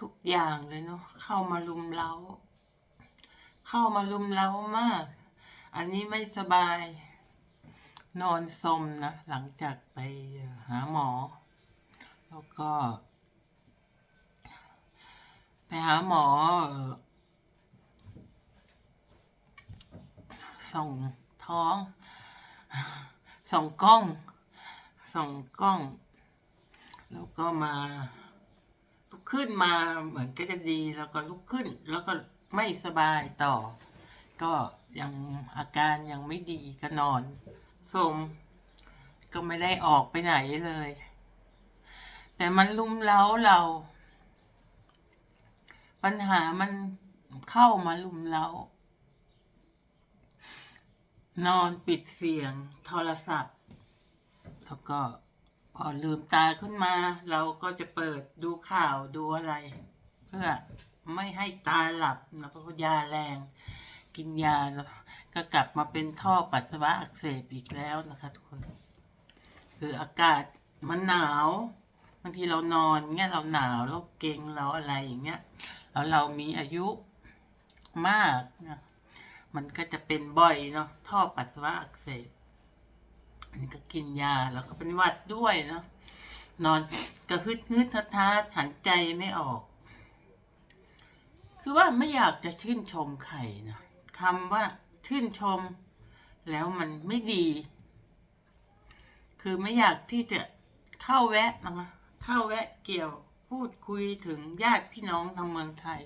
ทุกอย่างเลยเนาะเข้ามาลุมเล้า เข้ามาลุมเล้ามาก อันนี้ไม่สบาย นอนสมนะ หลังจากไปหาหมอ แล้วก็ ไปหาหมอส่องท้องส่องกล้องส่องกล้อง แล้วก็มาลุกขึ้นมาเหมือนก็จะดีแล้วก็ลุกขึ้น แล้วก็ไม่สบายต่อ ก็ยังอาการยังไม่ดีก็นอนสมก็ไม่ได้ออกไปไหนเลย แต่มันลุมเล้าเรา ปัญหามันเข้ามาลุมเล้านอนปิดเสียงโทรศัพท์ แล้วก็ อลืมตาขึ้นมา เราก็จะเปิดดูข่าวดูอะไร เพื่อไม่ให้ตาหลับแล้วก็ยาแรง กินยาแล้วก็กลับมาเป็นท่อปัสสาวะอักเสบอีกแล้วนะคะทุกคน คืออากาศมันหนาวบางทีเรานอนเงี้ยเราหนาวเราเกงเราอะไรอย่างเงี้ยแล้วเรามีอายุมากนะมันก็จะเป็นบ่อยเนาะท่อปัสสาวะอักเสบ อันนี้ก็กินยาแล้วก็เป็นหวัดด้วยเนาะนอนกระฮึดฮึดทัดทัดหันใจไม่ออก คือว่าไม่อยากจะชื่นชมใครนะคำว่าชื่นชม แล้วมันไม่ดี คือไม่อยากที่จะเข้าแวะนะคะเข้าแวะเกี่ยวพูดคุยถึงญาติพี่น้องทางเมืองไทย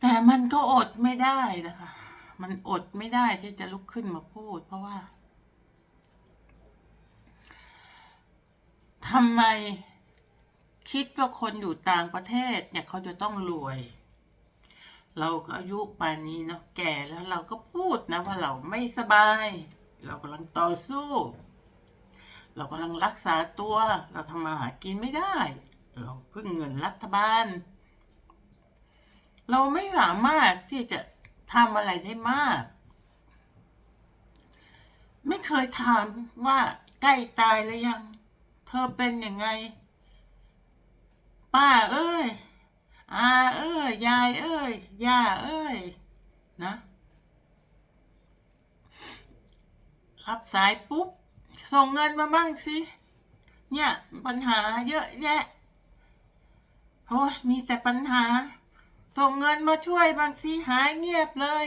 แต่มันก็อดไม่ได้นะคะ มันอดไม่ได้ที่จะลุกขึ้นมาพูด เพราะว่า ทำไมคิดว่าคนอยู่ต่างประเทศเนี่ยเขาจะต้องรวย เราก็อายุป่านนี้เนาะแก่แล้วเราก็พูดนะว่าเราไม่สบาย เรากำลังต่อสู้ เรากำลังรักษาตัว เราทำมาหากินไม่ได้ เราพึ่งเงินรัฐบาล เราไม่สามารถที่จะทำอะไรได้มาก ไม่เคยถามว่าใกล้ตายหรือยัง เธอเป็นยังไง ป้าเอ้ย อาเอ้ย ยายเอ้ย ย่าเอ้ย นะ รับสายปุ๊บ ส่งเงินมาบ้างสิ เนี่ย ปัญหาเยอะแยะโอ้ยมีแต่ปัญหา ส่งเงินมาช่วยบางสิหายเงียบเลย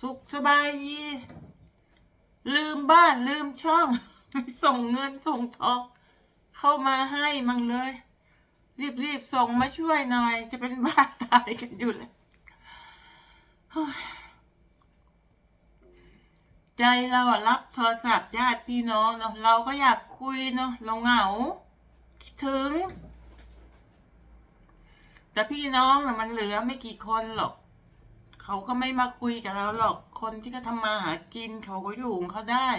สุขสบายดีลืมบ้านลืมช่อง ส่งเงินส่งทองเข้ามาให้มั่งเลย รีบๆส่งมาช่วยหน่อย จะเป็นบ้าตายกันอยู่แล้วเฮ้ยใจเราอะรับโทรศัพท์ญาติพี่น้องเนาะเราก็อยากคุยเนาะเราเหงา คิดถึง แต่พี่น้องน่ะมันเหลือไม่กี่คนหรอก เขาก็ไม่มาคุยกับเราหรอกคนที่เขาทำมาหากินเขาก็อยู่ของเขาได้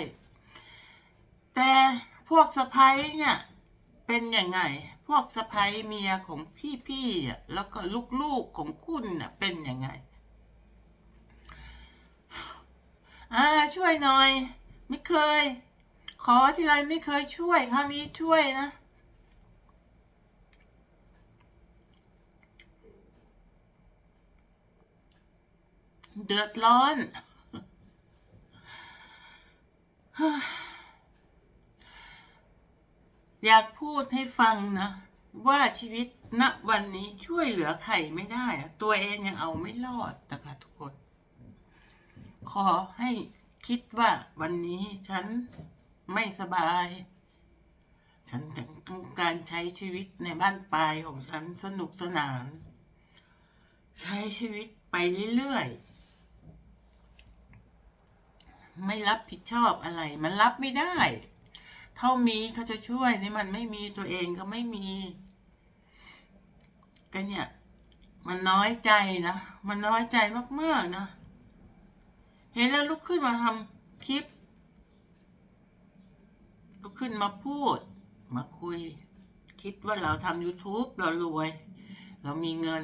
แต่พวกสะพ้ยเนี่ยเป็นยังไง พวกสะพ้ยเมียของพี่ๆแล้วก็ลูกๆของคุณน่ะเป็นยังไงอ่าช่วยหน่อย ไม่เคย ขอทีไรไม่เคยช่วยคราวนี้ช่วยนะเดือดร้อน อยากพูดให้ฟังนะ ว่าชีวิตณวันนี้ช่วยเหลือใครไม่ได้อะตัวเองยังเอาไม่รอดนะคะทุกคน ขอให้คิดว่าวันนี้ฉันไม่สบาย ฉันต้องการใช้ชีวิตในบ้านปลายของฉันสนุกสนาน ใช้ชีวิตไปเรื่อยๆ ไม่รับผิดชอบอะไร มันรับไม่ได้ เท่ามีเขาจะช่วยนี่มันไม่มีตัวเองก็ไม่มีก็เนี่ย มันน้อยใจนะมันน้อยใจมากๆนะเห็นแล้วลุกขึ้นมาทำคลิปลุกขึ้นมาพูด มาคุย คิดว่าเราทำ YouTube เรารวย เรามีเงิน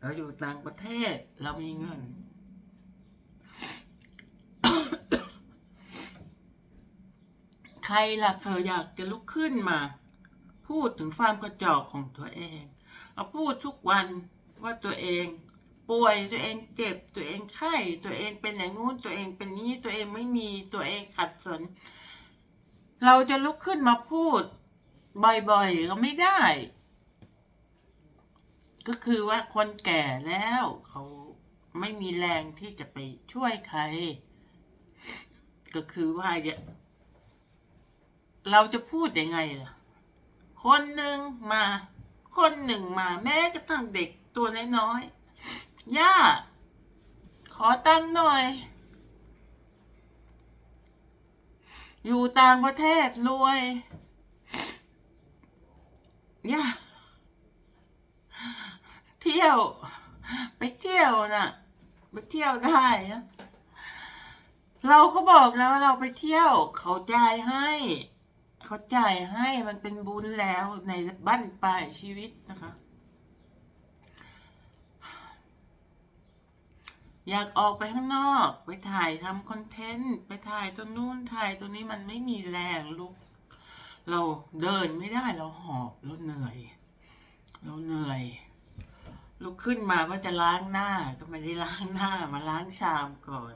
เราอยู่ต่างประเทศ เรามีเงิน ค ใครล่ะเธออยากจะลุกขึ้นมา พูดถึงความกระจอกของตัวเองเอาพูดทุกวันว่าตัวเอง ป่วยตัวเองเจ็บตัวเองไข้ตัวเองเป็นอย่างงู้นตัวเองเป็นนี้ตัวเองไม่มีตัวเองขัดสน เราจะลุกขึ้นมาพูด บ่อยๆก็ไม่ได้ ก็คือว่าคนแก่แล้วเขาไม่มีแรงที่จะไปช่วยใคร ก็คือว่าอย่า เราจะพูดยังไงล่ะ คนหนึ่งมา คนหนึ่งมาแม้กระทั่งเด็กตัวน้อยๆ ย่า ขอตั้งหน่อย อยู่ต่างประเทศรวย ย่า เที่ยว ไปเที่ยวน่ะ ไปเที่ยวได้นะเราก็บอกแล้วเราไปเที่ยวเขาจ่ายให้ เขาจ่ายให้มันเป็นบุญแล้วในบ้านปลายชีวิตนะคะ อยากออกไปข้างนอก ไปถ่ายทำคอนเทนต์ ไปถ่ายตัวนู้นถ่ายตัวนี้มันไม่มีแรงลูกเราเดินไม่ได้เราหอบเราเหนื่อย เราเหนื่อยลุกขึ้นมาว่าจะล้างหน้าก็ไม่ได้ล้างหน้ามาล้างชามก่อน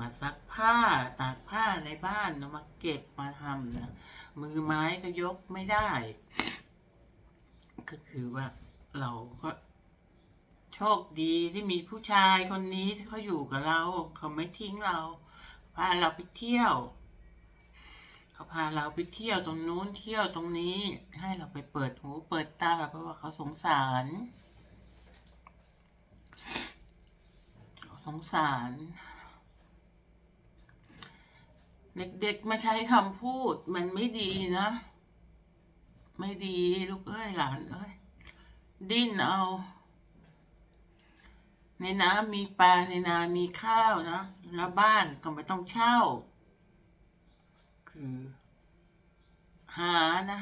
มาซักผ้าตากผ้าในบ้านเอามาเก็บมาทำนะมือไม้ก็ยกไม่ได้ ก็คือว่าเราก็โชคดีที่มีผู้ชายคนนี้ที่เขาอยู่กับเรา เขาไม่ทิ้งเรา พาเราไปเที่ยว เขาพาเราไปเที่ยวตรงนู้นเที่ยวตรงนี้ ให้เราไปเปิดหูเปิดตาเพราะว่าเขาสงสารเขาสงสาร เด็กๆมาใช้คำพูดมันไม่ดีนะ ไม่ดีลูกเอ้ยหลานเอ้ยดิ้นเอา ในน้ำมีปลาในนา มีข้าวนะแล้วบ้านก็ไม่ต้องเช่า คือ หานะ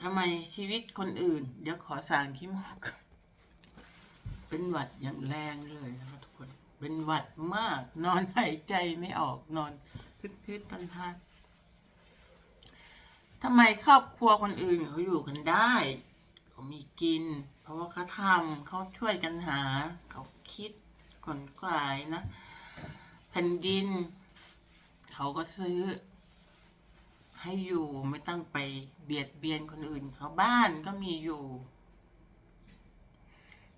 ทำไมชีวิตคนอื่น เดี๋ยวขอสารขี้มูกเป็นหวัดอย่างแรงเลยนะครับทุกคน เป็นหวัดมาก นอนหายใจไม่ออกนอน พืดพืดตันทันทำไมครอบครัวคนอื่นเขาอยู่กันได้เขามีกิน เพราะว่าเขาทำเขาช่วยกันหา เขาคิดขนขวายนะแผ่นดิน เขาก็ซื้อ ให้อยู่ไม่ต้องไปเบียดเบียนคนอื่นเขาบ้านก็มีอยู่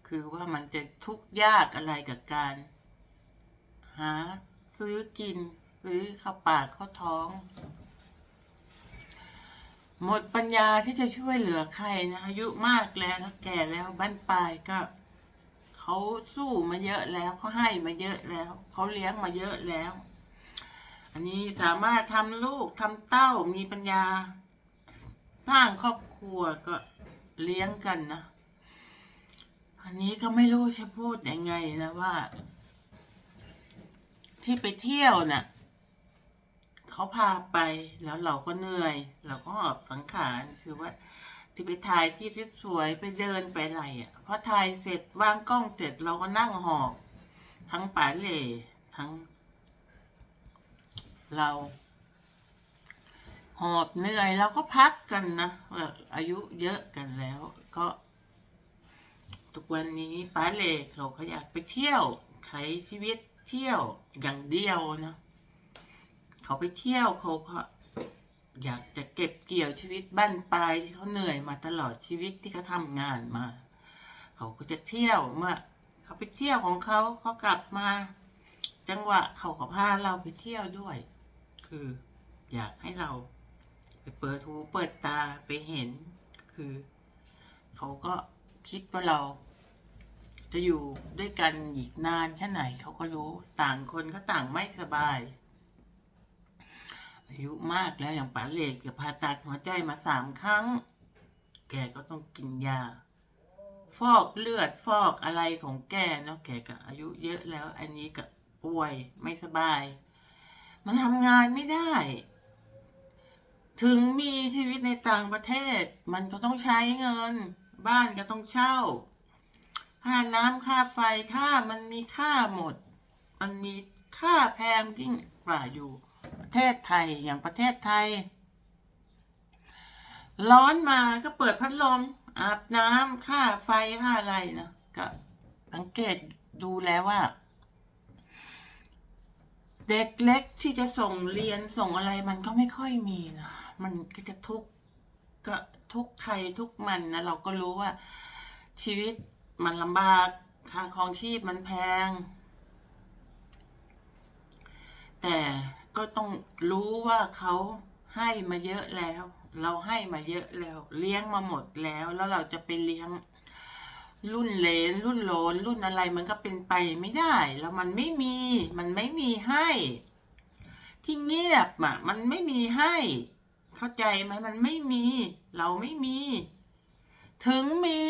คือว่ามันจะทุกข์ยากอะไรกับการ หาซื้อกิน ซื้อเข้าปากเข้าท้อง หมดปัญญาที่จะช่วยเหลือใครนะอายุมากแล้วแก่แล้วบ้านปลายก็เขาสู้มาเยอะแล้วเขาให้มาเยอะแล้วเขาเลี้ยงมาเยอะแล้ว อันนี้สามารถทำลูกทำเต้ามีปัญญา สร้างครอบครัวก็เลี้ยงกันนะอันนี้ก็ไม่รู้จะพูดยังไงนะว่า ที่ไปเที่ยวน่ะ เขาพาไปแล้วเราก็เหนื่อย เราก็หอบสังขารคือว่าที่ไปถ่ายที่สวยไปเดินไปอะไรอะพอถ่ายเสร็จวางกล้องเสร็จเราก็นั่งหอบทั้งป่าเล่ทั้ง เราหอบเหนื่อยเราก็พักกันนะอ่ออายุเยอะกันแล้วก็ ทุกวันนี้ป้าเล่เขาเขาอยากไปเที่ยว ใช้ชีวิตเที่ยวอย่างเดียวนะ เขาไปเที่ยวเขาก็อยากจะเก็บเกี่ยวชีวิตบ้านปลายที่เขาเหนื่อยมาตลอดชีวิตที่เขาทำงานมา เขาก็จะเที่ยวเมื่อ เขาไปเที่ยวของเขาเขากลับมา จังหวะเขาก็พาเราไปเที่ยวด้วย คือ อยากให้เรา ไปเปิดหูเปิดตาไปเห็น คือ เขาก็คิดว่าเรา จะอยู่ด้วยกันอีกนานแค่ไหนเขาก็รู้ต่างคนก็ต่างไม่สบาย อายุมากแล้วอย่างป๋าเหล็กกับผ่าตัดหัวใจมาสามครั้ง แกก็ต้องกินยา ฟอกเลือดฟอกอะไรของแกเนาะแกก็อายุเยอะแล้ว อันนี้ก็ป่วยไม่สบาย มันทำงานไม่ได้ ถึงมีชีวิตในต่างประเทศ มันก็ต้องใช้เงิน บ้านก็ต้องเช่าค่าน้ำค่าไฟค่ามันมีค่าหมด มันมีค่าแพงยิ่งกว่าอยู่ เทศไทยอย่างประเทศไทย ร้อนมาก็เปิดพัดลม อาบน้ำค่าไฟค่าอะไรนะก็สังเกตดูแล้วว่า เด็กเล็กที่จะส่งเรียนส่งอะไรมันก็ไม่ค่อยมีนะมันก็จะทุกข์ก็ทุกใครทุกมันนะเราก็รู้ว่า ชีวิตมันลำบากค่าครองชีพมันแพง แต่ ก็ต้องรู้ว่าเขาให้มาเยอะแล้ว เราให้มาเยอะแล้ว เลี้ยงมาหมดแล้ว แล้วเราจะไปเลี้ยงรุ่นเลนรุ่นโลนรุ่นอะไรมันก็เป็นไปไม่ได้ แล้วมันไม่มี มันไม่มีให้ ที่เงียบอะมันไม่มีให้ เข้าใจไหมมันไม่มี เราไม่มี ถึงมี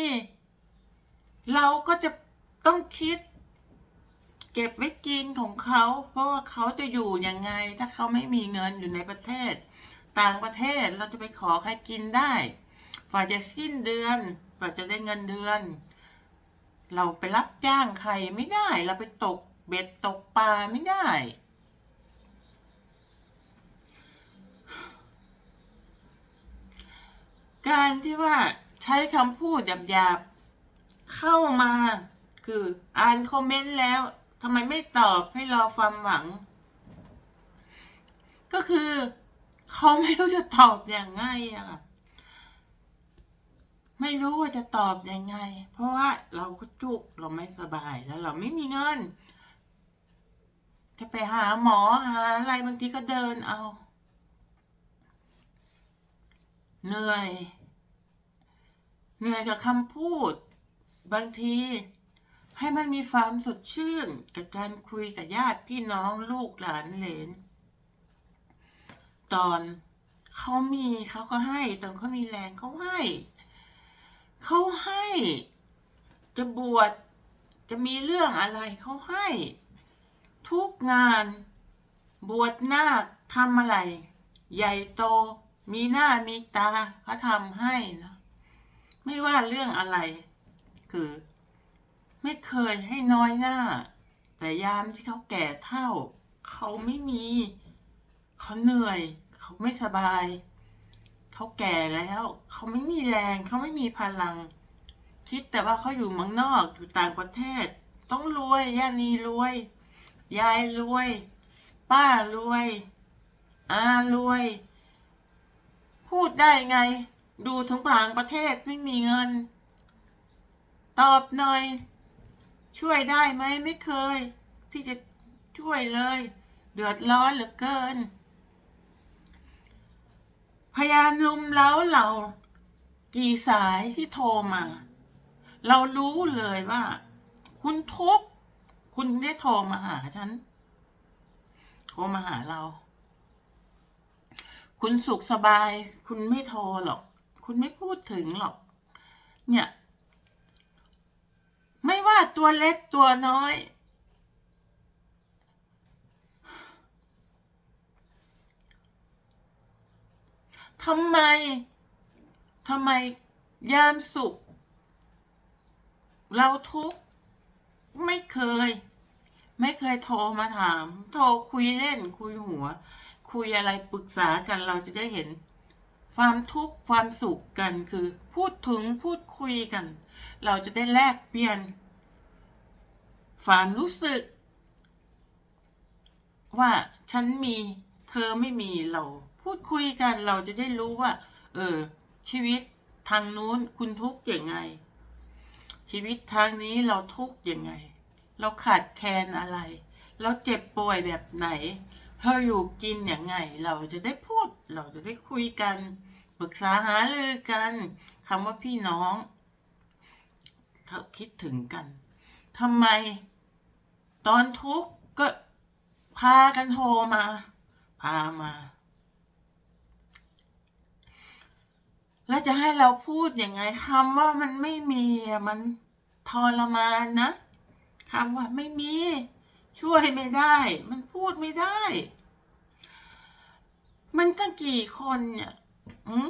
เราก็จะต้องคิด เก็บไว้กินของเขา เพราะว่าเขาจะอยู่ยังไง ถ้าเขาไม่มีเงินอยู่ในประเทศ ต่างประเทศเราจะไปขอใครกินได้กว่าจะสิ้นเดือนกว่าจะได้เงินเดือน เราไปรับจ้างใครไม่ได้ เราไปตกเบ็ดตกปลาไม่ได้ การที่ว่าใช้คำพูดหยาบๆเข้ามาคืออ่านคอมเมนต์แล้ว ทำไมไม่ตอบให้รอความหวัง ก็คือเขาไม่รู้จะตอบอย่างไงอะค่ะไม่รู้ว่าจะตอบยังไง เพราะว่าเราก็จุกเราไม่สบายแล้วเราไม่มีเงิน จะไปหาหมอหาอะไรบางทีก็เดินเอา เหนื่อย เหนื่อยกับคำพูด บางที ให้มันมีความสดชื่นกับการคุยกับญาติพี่น้องลูกหลานเหลน ตอนเขามีเขาก็ให้ ตอนเขามีแรงเขาให้ เขาให้ จะบวชจะมีเรื่องอะไรเขาให้ ทุกงาน บวชนาคทำอะไร ใหญ่โต มีหน้ามีตาเขาทำให้นะไม่ว่าเรื่องอะไร คือ ไม่เคยให้น้อยหน้า แต่ยามที่เขาแก่เท่า เขาไม่มี เขาเหนื่อย เขาไม่สบาย เขาแก่แล้ว เขาไม่มีแรง เขาไม่มีพลัง คิดแต่ว่าเขาอยู่เมืองนอกอยู่ต่างประเทศ ต้องรวยย่านีรวย ยายรวย ป้ารวยอารวย พูดได้ไง ดูทั้งต่างประเทศไม่มีเงิน ตอบหน่อย ช่วยได้ไหมไม่เคย ที่จะช่วยเลย เดือดร้อนเหลือเกิน พยายามลุมเล้าเรากี่สายที่โทรมา เรารู้เลยว่า คุณทุกข์คุณได้โทรมาหาฉัน โทรมาหาเรา คุณสุขสบาย คุณไม่โทรหรอก คุณไม่พูดถึงหรอก เนี่ย ไม่ว่าตัวเล็กตัวน้อย ทำไม ทำไมยามสุข เราทุกข์ไม่เคย ไม่เคยโทรมาถาม โทรคุยเล่นคุยหัว คุยอะไรปรึกษากันเราจะได้เห็น ความทุกข์ความสุขกันคือ พูดถึงพูดคุยกัน เราจะได้แลกเปลี่ยนความรู้สึก ว่าฉันมีเธอไม่มีเราพูดคุยกันเราจะได้รู้ว่า เออ ชีวิตทางนู้นคุณทุกข์ยังไง ชีวิตทางนี้เราทุกข์ยังไง เราขาดแคลนอะไร เราเจ็บป่วยแบบไหนเราอยู่กินอย่างไง เราจะได้พูด เราจะได้คุยกันปรึกษาหารือกันคำว่าพี่น้อง คิดถึงกันทำไม ตอนทุกข์ก็พากันโทรมา พามา แล้วจะให้เราพูดยังไงคำว่ามันไม่มีมันทรมานนะคำว่าไม่มี ช่วยไม่ได้ มันพูดไม่ได้ มันตั้งกี่คนเนี่ยอืม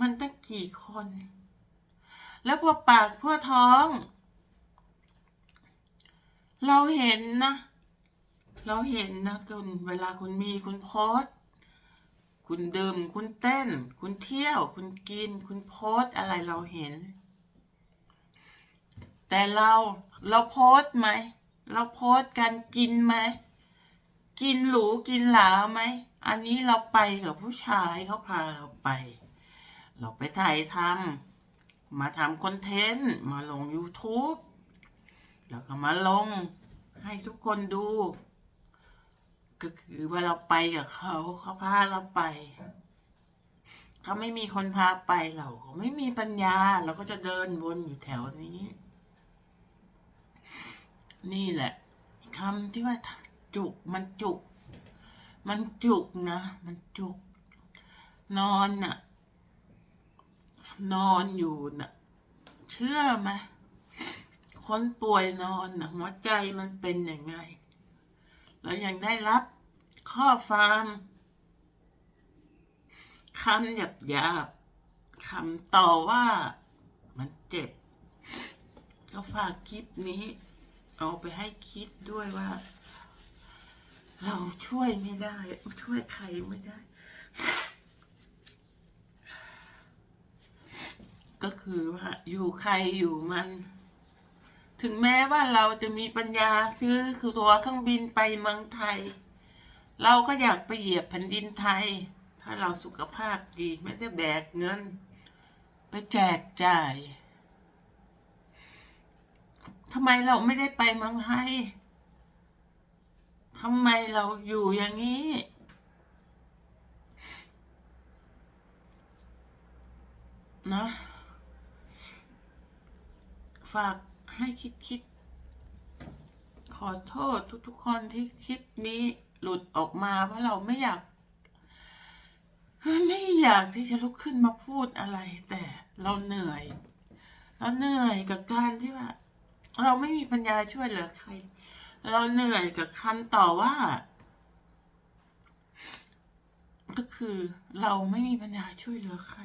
มันตั้งกี่คน แล้วพอปากพวกท้อง เราเห็นนะ เราเห็นนะจนเวลาคุณมีคุณโพสคุณดื่มคุณเต้น คุณเที่ยว คุณกิน คุณโพสอะไรเราเห็น แต่เราเราโพสไหม เราโพสกันกินไหม กินหรูกินหลาไหม อันนี้เราไปกับผู้ชายเขาพาเราไป เราไปถ่ายทำ มาทำคอนเทนต์มาลง YouTube แล้วก็มาลงให้ทุกคนดู ก็คือว่าเราไปกับเขาเขาพาเราไปเขาไม่มีคนพาไปเราก็ไม่มีปัญญา เราก็จะเดินวนอยู่แถวนี้ นี่แหละคำที่ว่าจุกมันจุก มันจุกนะ มันจุก นอนน่ะ นอนอยู่น่ะ เชื่อไหมคนป่วยนอนน่ะหัวใจมันเป็นยังไง แล้วยังได้รับข้อความคำหยาบหยาบๆคำต่อว่ามันเจ็บ ก็ฝากคลิปนี้ เอาไปให้คิดด้วยว่า เราช่วยไม่ได้ ช่วยใครไม่ได้ ก็คือว่าอยู่ใครอยู่มัน ถึงแม้ว่าเราจะมีปัญญาซื้อคือตัวเครื่องบินไปเมืองไทย เราก็อยากไปเหยียบแผ่นดินไทย ถ้าเราสุขภาพดีไม่ได้แบกเงิน ไปแจกจ่ายทำไมเราไม่ได้ไปเมืองไทยทำไมเราอยู่อย่างนี้นะ ฝากให้คิดคิด ขอโทษทุกๆคนที่คลิปนี้หลุดออกมาเพราะเราไม่อยาก ไม่อยากที่จะลุกขึ้นมาพูดอะไร แต่เราเหนื่อย เราเหนื่อยกับการที่ว่า เราไม่มีปัญญาช่วยเหลือใคร เราเหนื่อยกับคำต่อว่า ก็คือเราไม่มีปัญญาช่วยเหลือใคร